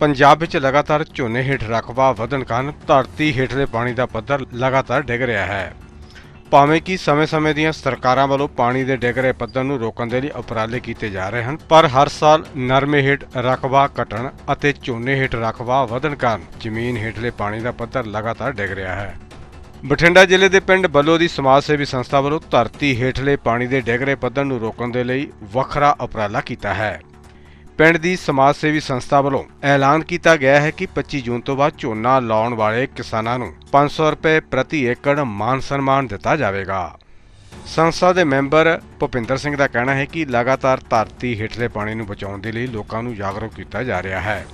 ਪੰਜਾਬ ਵਿੱਚ ਲਗਾਤਾਰ ਝੋਨੇ ਹੇਠ ਰਕਬਾ ਵਧਣ ਕਾਰਨ ਧਰਤੀ ਹੇਠਲੇ ਪਾਣੀ ਦਾ ਪੱਧਰ ਲਗਾਤਾਰ ਡਿੱਗ ਰਿਹਾ ਹੈ। ਭਾਵੇਂ ਕਿ ਸਮੇਂ-ਸਮੇਂ ਦੀਆਂ ਸਰਕਾਰਾਂ ਵੱਲੋਂ ਪਾਣੀ ਦੇ ਡਿੱਗ ਰਹੇ ਪੱਧਰ ਨੂੰ ਰੋਕਣ ਦੇ ਲਈ ਉਪਰਾਲੇ ਕੀਤੇ ਜਾ ਰਹੇ ਹਨ, ਪਰ ਹਰ ਸਾਲ ਨਰਮੇ ਹੇਠ ਰਕਬਾ ਘਟਣ ਅਤੇ ਝੋਨੇ ਹੇਠ ਰਕਬਾ ਵਧਣ ਕਾਰਨ ਜ਼ਮੀਨ ਹੇਠਲੇ ਪਾਣੀ ਦਾ ਪੱਧਰ ਲਗਾਤਾਰ ਡਿੱਗ ਰਿਹਾ ਹੈ। ਬਠਿੰਡਾ ਜ਼ਿਲ੍ਹੇ ਦੇ ਪਿੰਡ ਬੱਲੋ ਦੀ ਸਮਾਜ ਸੇਵੀ ਸੰਸਥਾ ਵੱਲੋਂ ਧਰਤੀ ਹੇਠਲੇ ਪਾਣੀ ਦੇ ਡਿੱਗ ਰਹੇ ਪੱਧਰ ਨੂੰ ਰੋਕਣ ਦੇ ਲਈ ਵੱਖਰਾ ਉਪਰਾਲਾ ਕੀਤਾ ਹੈ। ਪਿੰਡ ਦੀ ਸਮਾਜ ਸੇਵੀ ਸੰਸਥਾ ਵੱਲੋਂ ਐਲਾਨ ਕੀਤਾ ਗਿਆ ਹੈ ਕਿ 25 ਜੂਨ ਤੋਂ ਬਾਅਦ ਝੋਨਾ ਲਾਉਣ ਵਾਲੇ ਕਿਸਾਨਾਂ ਨੂੰ 500 ਰੁਪਏ ਪ੍ਰਤੀ ਏਕੜ ਮਾਨ ਸਨਮਾਨ ਦਿੱਤਾ ਜਾਵੇਗਾ। ਸੰਸਥਾ ਦੇ ਮੈਂਬਰ ਭੁਪਿੰਦਰ ਸਿੰਘ ਦਾ ਕਹਿਣਾ ਹੈ ਕਿ ਲਗਾਤਾਰ ਧਰਤੀ ਹੇਠਲੇ ਪਾਣੀ ਨੂੰ ਬਚਾਉਣ ਦੇ ਲਈ ਲੋਕਾਂ ਨੂੰ ਜਾਗਰੂਕ ਕੀਤਾ ਜਾ ਰਿਹਾ ਹੈ।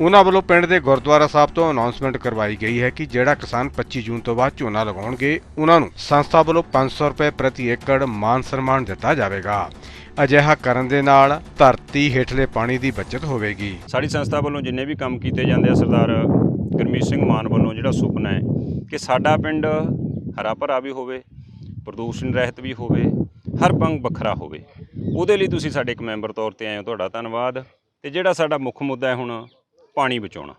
ਉਹਨਾਂ ਵੱਲੋਂ ਪਿੰਡ ਦੇ ਗੁਰਦੁਆਰਾ ਸਾਹਿਬ ਤੋਂ ਅਨਾਉਂਸਮੈਂਟ ਕਰਵਾਈ ਗਈ ਹੈ ਕਿ ਜਿਹੜਾ ਕਿਸਾਨ 25 ਜੂਨ ਤੋਂ ਬਾਅਦ ਝੋਨਾ ਲਗਾਉਣਗੇ, ਉਹਨਾਂ ਨੂੰ ਸੰਸਥਾ ਵੱਲੋਂ 500 ਰੁਪਏ ਪ੍ਰਤੀ ਏਕੜ ਮਾਨ ਸਨਮਾਨ ਦਿੱਤਾ ਜਾਵੇਗਾ। ਅਜਿਹਾ ਕਰਨ ਦੇ ਨਾਲ ਧਰਤੀ ਹੇਠਲੇ ਪਾਣੀ ਦੀ ਬਚਤ ਹੋਵੇਗੀ। ਸਾਡੀ ਸੰਸਥਾ ਵੱਲੋਂ ਜਿੰਨੇ ਵੀ ਕੰਮ ਕੀਤੇ ਜਾਂਦੇ ਆ, ਸਰਦਾਰ ਗੁਰਮੀਤ ਸਿੰਘ ਮਾਨ ਵੱਲੋਂ ਜਿਹੜਾ ਸੁਪਨਾ ਹੈ ਕਿ ਸਾਡਾ ਪਿੰਡ ਹਰਾ ਭਰਾ ਵੀ ਹੋਵੇ, ਪ੍ਰਦੂਸ਼ਣ ਰਹਿਤ ਵੀ ਹੋਵੇ, ਹਰ ਪੰਗ ਵੱਖਰਾ ਹੋਵੇ। ਉਹਦੇ ਲਈ ਤੁਸੀਂ ਸਾਡੇ ਇੱਕ ਮੈਂਬਰ ਤੌਰ ਤੇ ਆਏ ਹੋ। ਤੁਹਾਡਾ ਧੰਨਵਾਦ। ਤੇ ਜਿਹੜਾ ਸਾਡਾ ਮੁੱਖ ਮੁੱਦਾ ਹੈ ਹੁਣ ਪਾਣੀ ਬਚਾਉਣਾ।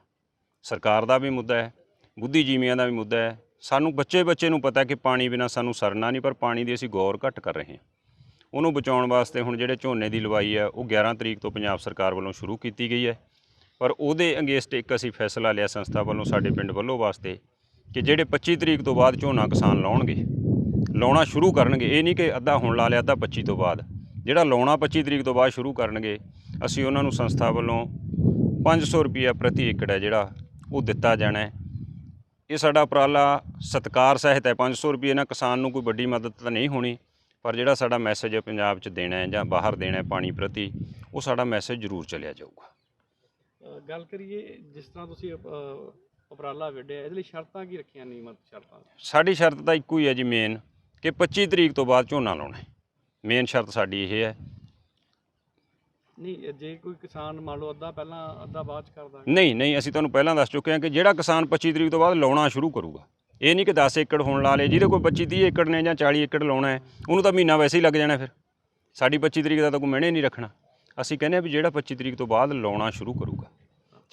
ਸਰਕਾਰ ਦਾ ਵੀ ਮੁੱਦਾ ਹੈ, ਬੁੱਧੀਜੀਵੀਆਂ ਦਾ ਵੀ ਮੁੱਦਾ ਹੈ। ਸਾਨੂੰ ਬੱਚੇ ਬੱਚੇ ਨੂੰ ਪਤਾ ਕਿ ਪਾਣੀ ਬਿਨਾ ਸਾਨੂੰ ਸਰਨਾ ਨਹੀਂ, ਪਰ ਪਾਣੀ ਦੀ ਅਸੀਂ ਗੌਰ ਘੱਟ ਕਰ ਰਹੇ ਹਾਂ। ਉਹਨੂੰ ਬਚਾਉਣ ਵਾਸਤੇ ਹੁਣ ਜਿਹੜੇ ਝੋਨੇ ਦੀ ਲਵਾਈ ਹੈ ਉਹ 11 ਤਰੀਕ ਤੋਂ ਪੰਜਾਬ ਸਰਕਾਰ ਵੱਲੋਂ ਸ਼ੁਰੂ ਕੀਤੀ ਗਈ ਹੈ। ਪਰ ਉਹਦੇ ਅਗੇਂਸਟ ਇੱਕ ਅਸੀਂ ਫੈਸਲਾ ਲਿਆ ਸੰਸਥਾ ਵੱਲੋਂ ਸਾਡੇ ਪਿੰਡ ਵੱਲੋਂ ਵਾਸਤੇ ਕਿ ਜਿਹੜੇ 25 ਤਰੀਕ ਤੋਂ ਬਾਅਦ ਝੋਨਾ ਕਿਸਾਨ ਲਾਉਣਗੇ, ਲਾਉਣਾ ਸ਼ੁਰੂ ਕਰਨਗੇ। ਇਹ ਨਹੀਂ ਕਿ ਅੱਧਾ ਹੁਣ ਲਾ ਲਿਆ, ਅੱਧਾ 25 ਤੋਂ ਬਾਅਦ। ਜਿਹੜਾ ਲਾਉਣਾ 25 ਤਰੀਕ ਤੋਂ ਬਾਅਦ ਸ਼ੁਰੂ ਕਰਨਗੇ, ਅਸੀਂ ਉਹਨਾਂ ਨੂੰ ਸੰਸਥਾ ਵੱਲੋਂ 500 ਰੁਪਈਆ ਪ੍ਰਤੀ ਏਕੜ ਹੈ ਜਿਹੜਾ ਉਹ ਦਿੱਤਾ ਜਾਣਾ ਹੈ। ਇਹ ਸਾਡਾ ਉਪਰਾਲਾ ਸਤਕਾਰ ਸਹਿਤ ਹੈ। 500 ਰੁਪਏ ਨਾਲ ਕਿਸਾਨ ਨੂੰ ਕੋਈ ਵੱਡੀ ਮਦਦ ਤਾਂ ਨਹੀਂ ਹੋਣੀ। ਪਰ ਜਿਹੜਾ ਸਾਡਾ ਮੈਸੇਜ ਹੈ ਪੰਜਾਬ 'ਚ ਦੇਣਾ ਹੈ ਜਾਂ ਬਾਹਰ ਦੇਣਾ ਹੈ ਪਾਣੀ ਪ੍ਰਤੀ ਉਹ ਸਾਡਾ ਮੈਸੇਜ ਜ਼ਰੂਰ ਚੱਲਿਆ ਜਾਊਗਾ। ਗੱਲ ਕਰੀਏ ਜਿਸ ਤਰ੍ਹਾਂ ਤੁਸੀਂ ਉਪਰਾਲਾ ਵਿੱਢਿਆ ਇਹਦੇ ਲਈ ਸ਼ਰਤਾਂ ਕੀ ਰੱਖੀਆਂ ਨਿਯਮਤ ਸ਼ਰਤਾਂ? ਸਾਡੀ ਸ਼ਰਤ ਤਾਂ ਇੱਕੋ ਹੀ ਹੈ ਜੀ ਮੇਨ ਕਿ 25 ਤਰੀਕ ਤੋਂ ਬਾਅਦ ਝੋਨਾ ਲਾਉਣਾ ਹੈ। ਮੇਨ ਸ਼ਰਤ ਸਾਡੀ ਇਹ ਹੈ। ਨਹੀਂ ਜੇ ਕੋਈ ਕਿਸਾਨ ਮੰਨ ਲਓ ਅੱਧਾ ਪਹਿਲਾਂ ਅੱਧਾ ਬਾਅਦ ਚ ਕਰਦਾ ਨਹੀਂ ਨਹੀਂ ਅਸੀਂ ਤੁਹਾਨੂੰ ਪਹਿਲਾਂ ਦੱਸ ਚੁੱਕੇ ਹਾਂ ਕਿ ਜਿਹੜਾ ਕਿਸਾਨ 25 ਤਰੀਕ ਤੋਂ ਬਾਅਦ ਲਾਉਣਾ ਸ਼ੁਰੂ ਕਰੂਗਾ ਇਹ ਨਹੀਂ ਕਿ 10 ਏਕੜ ਹੁਣ ਲਾ ਲੇ ਜਿਹਦੇ ਕੋਲ 25 30 ਏਕੜ ਨੇ ਜਾਂ 40 ਏਕੜ ਲਾਉਣਾ ਹੈ, ਉਹਨੂੰ ਤਾਂ ਮਹੀਨਾ ਵੈਸੇ ਹੀ ਲੱਗ ਜਾਣਾ ਫਿਰ। ਸਾਡੀ 25 ਤਰੀਕ ਦਾ ਤਾਂ ਕੋਈ ਮਹੀਨੇ ਨਹੀਂ ਰੱਖਣਾ। ਅਸੀਂ ਕਹਿੰਦੇ ਹਾਂ ਵੀ ਜਿਹੜਾ 25 ਤਰੀਕ ਤੋਂ ਬਾਅਦ ਲਾਉਣਾ ਸ਼ੁਰੂ ਕਰੂਗਾ,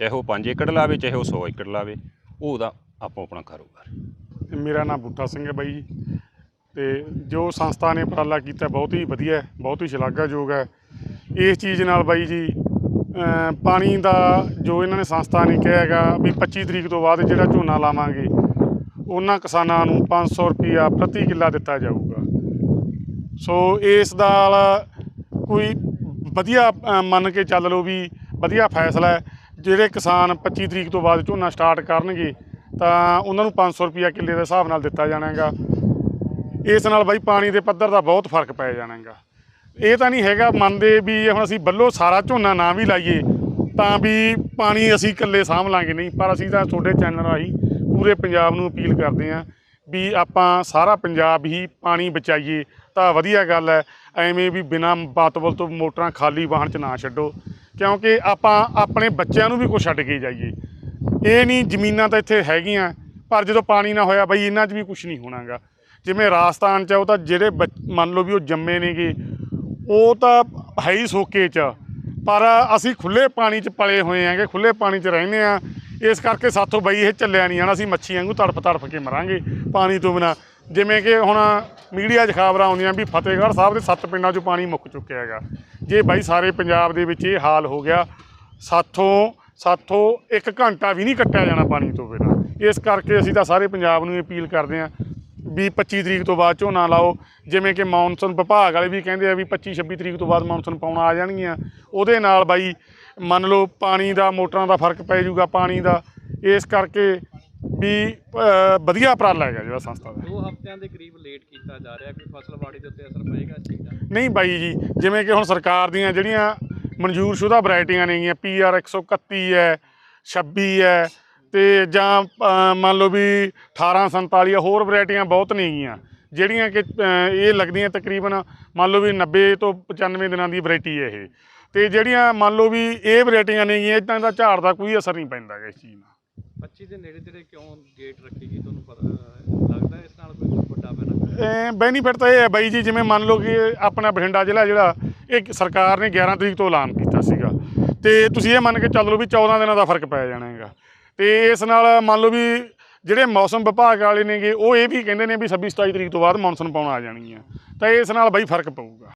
ਚਾਹੇ ਉਹ 5 ਏਕੜ ਲਾਵੇ, ਚਾਹੇ ਉਹ 100 ਏਕੜ ਲਾਵੇ, ਉਹ ਉਹਦਾ ਆਪੋ ਆਪਣਾ ਕਾਰੋਬਾਰ ਮੇਰਾ ਨਾਮ ਬੂਟਾ ਸਿੰਘ ਹੈ ਬਾਈ ਜੀ। ਤੇ ਜੋ ਸੰਸਥਾ ਨੇ ਉਪਰਾਲਾ ਕੀਤਾ, ਬਹੁਤ ਹੀ ਵਧੀਆ ਬਹੁਤ ਹੀ ਸ਼ਲਾਘਾਯੋਗ ਹੈ। ਇਸ ਚੀਜ਼ ਨਾਲ ਬਾਈ ਜੀ ਪਾਣੀ ਦਾ ਜੋ ਇਹਨਾਂ ਨੇ ਸੰਸਥਾ ਨੇ ਕਿਹਾ ਹੈਗਾ ਵੀ 25 ਤਰੀਕ ਤੋਂ ਬਾਅਦ ਜਿਹੜਾ ਝੋਨਾ ਲਾਵਾਂਗੇ ਉਹਨਾਂ ਕਿਸਾਨਾਂ ਨੂੰ 500 ਰੁਪਿਆ ਪ੍ਰਤੀ ਕਿੱਲਾ ਦਿੱਤਾ ਜਾਊਗਾ। ਸੋ ਇਸ ਦਾ ਕੋਈ ਵਧੀਆ ਮੰਨ ਕੇ ਚੱਲ ਲਓ ਵੀ ਵਧੀਆ ਫੈਸਲਾ ਹੈ। ਜਿਹੜੇ ਕਿਸਾਨ 25 ਤਰੀਕ ਤੋਂ ਬਾਅਦ ਝੋਨਾ ਸਟਾਰਟ ਕਰਨਗੇ, ਤਾਂ ਉਹਨਾਂ ਨੂੰ 500 ਰੁਪਿਆ ਕਿੱਲੇ ਦੇ ਹਿਸਾਬ ਨਾਲ ਦਿੱਤਾ ਜਾਣਾ ਹੈਗਾ ਇਸ ਨਾਲ ਬਾਈ ਪਾਣੀ ਦੇ ਪੱਧਰ ਦਾ ਬਹੁਤ ਫ਼ਰਕ ਪੈ ਜਾਣਾ ਹੈਗਾ ਇਹ ਤਾਂ ਨਹੀਂ ਹੈਗਾ ਮੰਨਦੇ ਵੀ ਹੁਣ ਅਸੀਂ ਬੱਲੋ ਸਾਰਾ ਝੋਨਾ ਨਾ ਵੀ ਲਾਈਏ, ਤਾਂ ਵੀ ਪਾਣੀ ਅਸੀਂ ਇਕੱਲੇ ਸਾਂਭ ਲਾਂਗੇ ਨਹੀਂ, ਪਰ ਅਸੀਂ ਤਾਂ ਤੁਹਾਡੇ ਚੈਨਲ ਰਾਹੀਂ ਪੂਰੇ ਪੰਜਾਬ ਨੂੰ ਅਪੀਲ ਕਰਦੇ ਹਾਂ ਵੀ ਆਪਾਂ ਸਾਰਾ ਪੰਜਾਬ ਹੀ ਪਾਣੀ ਬਚਾਈਏ ਤਾਂ ਵਧੀਆ ਗੱਲ ਹੈ। ਐਵੇਂ ਵੀ ਬਿਨਾਂ ਬਾਤਬਲ ਤੋਂ ਮੋਟਰਾਂ ਖਾਲੀ ਵਾਹਣ ਚ ਨਾ ਛੱਡੋ ਕਿਉਂਕਿ ਆਪਾਂ ਆਪਣੇ ਬੱਚਿਆਂ ਨੂੰ ਵੀ ਕੁਛ ਛੱਡ ਕੇ ਜਾਈਏ। ਇਹ ਨਹੀਂ ਜ਼ਮੀਨਾਂ ਤਾਂ ਇੱਥੇ ਹੈਗੀਆਂ ਪਰ ਜਦੋਂ ਪਾਣੀ ਨਾ ਹੋਇਆ ਬਈ ਇਹਨਾਂ 'ਚ ਵੀ ਕੁਝ ਨਹੀਂ ਹੋਣਾਗਾ। ਜਿਵੇਂ ਰਾਜਸਥਾਨ 'ਚ ਆ, ਉਹ ਤਾਂ ਜਿਹੜੇ ਬੱਚ- ਮੰਨ ਲਓ ਵੀ ਉਹ ਜੰਮੇ ਨੇਗੇ ਉਹ ਤਾਂ ਹੈ ਹੀ ਸੋਕੇ 'ਚ। ਪਰ ਅਸੀਂ ਖੁੱਲੇ ਪਾਣੀ 'ਚ ਪਲੇ ਹੋਏ ਆਂਗੇ ਖੁੱਲੇ ਪਾਣੀ 'ਚ ਰਹਿੰਦੇ ਆ ਇਸ ਕਰਕੇ ਸਾਥੋਂ ਬਈ ਇਹ ਚੱਲਿਆ ਨਹੀਂ ਜਾਣਾ, ਅਸੀਂ ਮੱਛੀ ਵਾਂਗੂ ਤੜਫ ਤੜਫ ਕੇ ਮਰਾਂਗੇ ਪਾਣੀ ਤੋਂ ਬਿਨਾ। ਜਿਵੇਂ ਕਿ ਹੁਣ ਮੀਡੀਆ 'ਚ ਖਬਰਾਂ ਆਉਂਦੀਆਂ ਵੀ ਫਤਿਹਗੜ੍ਹ ਸਾਹਿਬ ਦੇ ਸੱਤ ਪਿੰਡਾਂ 'ਚੋਂ ਪਾਣੀ ਮੁੱਕ ਚੁੱਕਿਆ ਹੈਗਾ। ਜੇ ਬਾਈ ਸਾਰੇ ਪੰਜਾਬ ਦੇ ਵਿੱਚ ਇਹ ਹਾਲ ਹੋ ਗਿਆ, ਸਾਥੋਂ ਸਾਥੋਂ ਇੱਕ ਘੰਟਾ ਵੀ ਨਹੀਂ ਕੱਟਿਆ ਜਾਣਾ ਪਾਣੀ ਤੋਂ ਬਿਨਾ। ਇਸ ਕਰਕੇ ਅਸੀਂ ਤਾਂ ਸਾਰੇ ਪੰਜਾਬ ਨੂੰ ਅਪੀਲ ਕਰਦੇ ਹਾਂ ਵੀ 25 ਤਰੀਕ ਤੋਂ ਬਾਅਦ ਝੋਨਾ ਲਾਓ। ਜਿਵੇਂ ਕਿ ਮੌਨਸੂਨ ਵਿਭਾਗ ਵਾਲੇ ਵੀ ਕਹਿੰਦੇ ਆ ਵੀ 25 26 ਤਰੀਕ ਤੋਂ ਬਾਅਦ ਮੌਨਸੂਨ ਪਾਉਣਾ ਆ ਜਾਣਗੀਆਂ। ਉਹਦੇ ਨਾਲ ਬਾਈ ਮੰਨ ਲਓ ਪਾਣੀ ਦਾ ਮੋਟਰਾਂ ਦਾ ਫ਼ਰਕ ਪੈ ਜਾਊਗਾ ਪਾਣੀ ਦਾ। ਇਸ ਕਰਕੇ ਵੀ ਵਧੀਆ ਉਪਰਾਲਾ ਹੈਗਾ ਜਿਹੜਾ ਸੰਸਥਾ ਦਾ। ਦੋ ਹਫ਼ਤਿਆਂ ਦੇ ਕਰੀਬ ਲੇਟ ਕੀਤਾ ਜਾ ਰਿਹਾ ਕੋਈ ਫਸਲਵਾੜੀ ਦੇ ਉੱਤੇ ਅਸਰ ਪਏਗਾ ਚੀਜ਼ ਨਹੀਂ ਬਾਈ ਜੀ ਜਿਵੇਂ ਕਿ ਹੁਣ ਸਰਕਾਰ ਦੀਆਂ ਜਿਹੜੀਆਂ ਮਨਜ਼ੂਰਸ਼ੁਦਾ ਵੈਰਾਈਟੀਆਂ ਨੇਗੀਆਂ ਪੀਆਰ 131 ਹੈ 26 ਹੈ ਤੇ ਜਾਂ ਮੰਨ ਲਓ ਵੀ 1847 ਆ ਹੋਰ ਵੈਰਾਈਟੀਆਂ ਬਹੁਤ ਨੇਗੀਆਂ ਜਿਹੜੀਆਂ ਕਿ ਇਹ ਲੱਗਦੀਆਂ ਤਕਰੀਬਨ ਮੰਨ ਲਓ ਵੀ 90 ਤੋਂ 95 ਦਿਨਾਂ ਦੀ ਵੈਰਾਈਟੀ ਹੈ ਇਹ। ਤੇ ਜਿਹੜੀਆਂ ਮੰਨ ਲਓ ਵੀ ਇਹ ਵੈਰਾਈਟੀਆਂ ਨੇਗੀਆਂ ਇਦਾਂ ਦਾ ਝਾੜ ਦਾ ਕੋਈ ਅਸਰ ਨਹੀਂ ਪੈਂਦਾ ਇਸ ਚੀਜ਼ ਨਾਲ। 25 ਦੇ ਨੇੜੇ ਤੇੜੇ ਕਿਉਂ ਗੇਟ ਰੱਖੀ ਗਈ ਤੁਹਾਨੂੰ ਪਤਾ ਲੱਗਦਾ ਇਸ ਨਾਲ ਕੋਈ ਵੱਡਾ ਪੈਣਾ ਬੈਨੀਫਿਟ ਤਾਂ ਇਹ ਹੈ ਬਾਈ ਜੀ ਜਿਵੇਂ ਮੰਨ ਲਓ ਕਿ ਆਪਣਾ ਬਠਿੰਡਾ ਜ਼ਿਲ੍ਹਾ ਜਿਹੜਾ ਇਹ ਸਰਕਾਰ ਨੇ 11 ਤਰੀਕ ਤੋਂ ਐਲਾਨ ਕੀਤਾ ਸੀਗਾ। ਤੇ ਤੁਸੀਂ ਇਹ ਮੰਨ ਕੇ ਚੱਲ ਲਓ ਵੀ 14 ਦਿਨਾਂ ਦਾ ਫ਼ਰਕ ਪੈ ਜਾਣਾ ਹੈਗਾ। ਤੇ ਇਸ ਨਾਲ ਮੰਨ ਲਓ ਵੀ ਜਿਹੜੇ ਮੌਸਮ ਵਿਭਾਗ ਵਾਲੇ ਨੇਗੇ, ਉਹ ਇਹ ਵੀ ਕਹਿੰਦੇ ਨੇ ਵੀ 26 27 ਤਰੀਕ ਤੋਂ ਬਾਅਦ ਮੌਨਸੂਨ ਪਾਉਣ ਆ ਜਾਣੀ ਆ। ਤਾਂ ਇਸ ਨਾਲ ਬਾਈ ਫ਼ਰਕ ਪਊਗਾ।